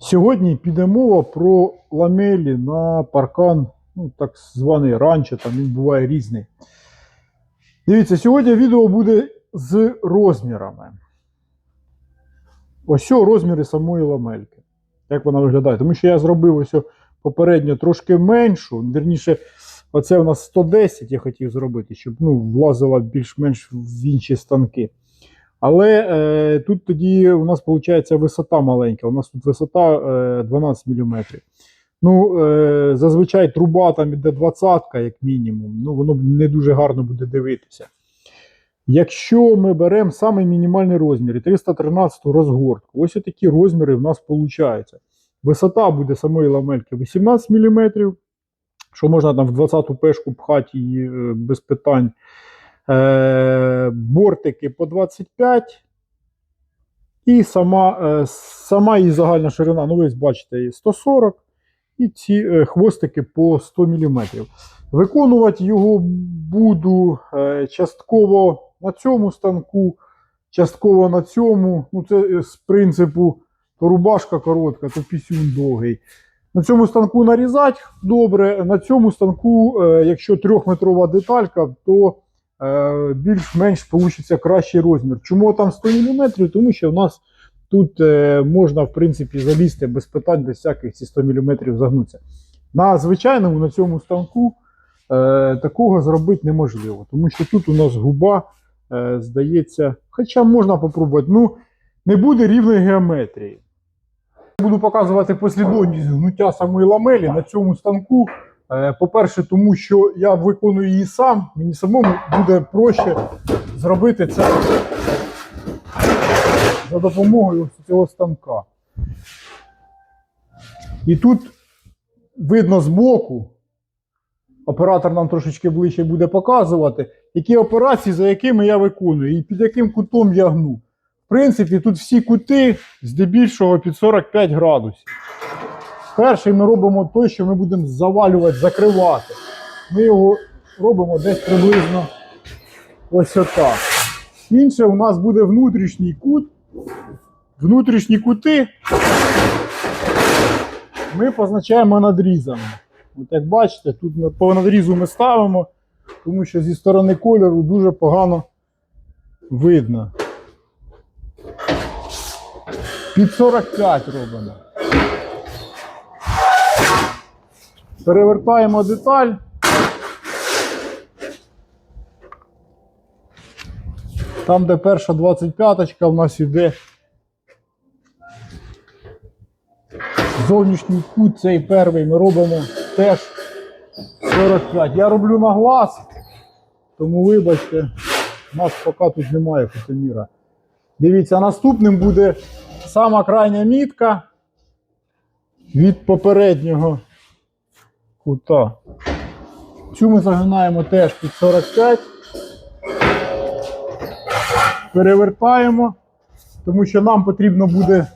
Сьогодні піде мова про ламелі на паркан, ну, так званий ранчо, там він буває різний. Дивіться, сьогодні відео буде з розмірами. Ось розміри самої ламельки. Як вона виглядає? Тому що я зробив ось попередньо трошки меншу. Вірніше, оце у нас 110 я хотів зробити, щоб ну, влазила більш-менш в інші станки. Але е, тут тоді у нас виходить висота маленька. У нас тут висота е, 12 мм. Ну, е, зазвичай труба там іде 20 як мінімум. Ну, воно не дуже гарно буде дивитися. Якщо ми беремо самий мінімальний розмір і 313 розгортку, ось такі розміри в нас виходить. Висота буде самої ламельки 18 мм, що можна там в 20-ту пешку пхати її е, без питань. Е, бортики по 25. І сама, е, сама її загальна ширина, ну ви бачите, її 140. І ці е, хвостики по 100 мм. Виконувати його буду частково на цьому станку, частково на цьому. Ну, це з принципу то рубашка коротка, то пісюн довгий. На цьому станку нарізати добре. На цьому станку, якщо трьохметрова деталька, то більш-менш вийде кращий розмір. Чому там 100 мм? Тому що в нас тут е, можна в принципі залізти без питань, без всяких ці 100 мм загнуться. На звичайному на цьому станку е, такого зробити неможливо, тому що тут у нас губа е, здається, хоча можна попробувати, ну не буде рівної геометрії. Буду показувати послідовність гнуття самої ламелі на цьому станку. Е, По-перше, тому що я виконую її сам, мені самому буде проще зробити це за допомогою цього станка. І тут видно збоку, оператор нам трошечки ближче буде показувати, які операції, за якими я виконую, і під яким кутом я гну. В принципі, тут всі кути здебільшого під 45 градусів. Перший ми робимо той, що ми будемо завалювати, закривати. Ми його робимо десь приблизно ось отак. Інше у нас буде внутрішній кут. Внутрішні кути ми позначаємо надрізами. От як бачите, тут по надрізу ми ставимо, тому що зі сторони кольору дуже погано видно. Під 45 робимо. Перевертаємо деталь. Там, де перша 25-ка, у нас іде зовнішній кут, цей перший ми робимо теж 45. Я роблю на глаз, тому вибачте, у нас поки тут немає кутоміра. Дивіться, наступним буде сама крайня мітка від попереднього кута. Цю ми загинаємо теж під 45. Перевертаємо, тому що нам потрібно буде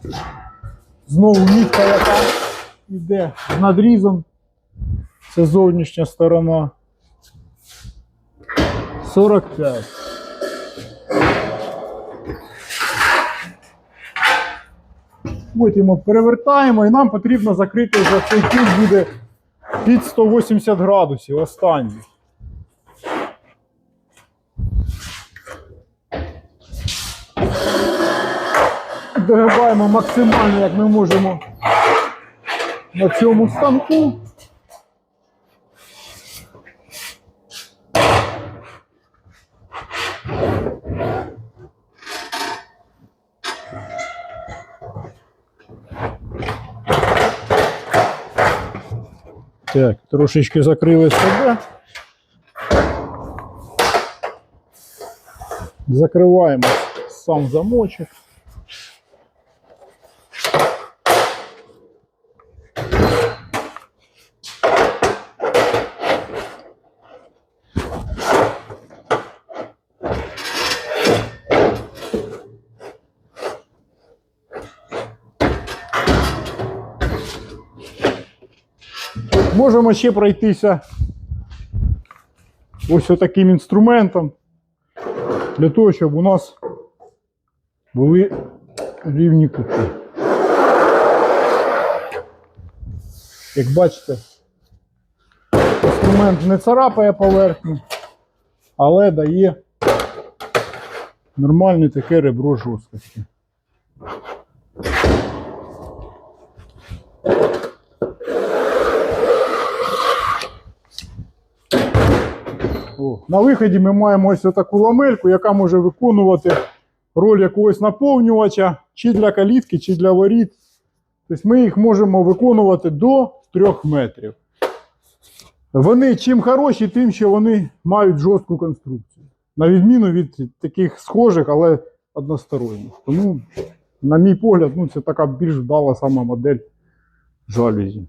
знову мітка, яка йде з надрізом. Це зовнішня сторона. 45. Потім перевертаємо і нам потрібно закрити вже цей кут буде під 180 градусів останній. Догибаємо максимально, як ми можемо на цьому станку. Так, трошечки закрили себе. Закриваємо сам замочок. Можемо ще пройтися ось таким інструментом для того, щоб у нас були рівні кути. Як бачите, інструмент не царапає поверхню, але дає нормальне таке ребро жорсткості. На виході ми маємо ось таку ламельку, яка може виконувати роль якогось наповнювача чи для калітки, чи для воріт. Тобто ми їх можемо виконувати до 3 метрів. Вони чим хороші, тим, що вони мають жорстку конструкцію. На відміну від таких схожих, але односторонніх. Тому, на мій погляд, ну, це така більш вдала сама модель жалюзі.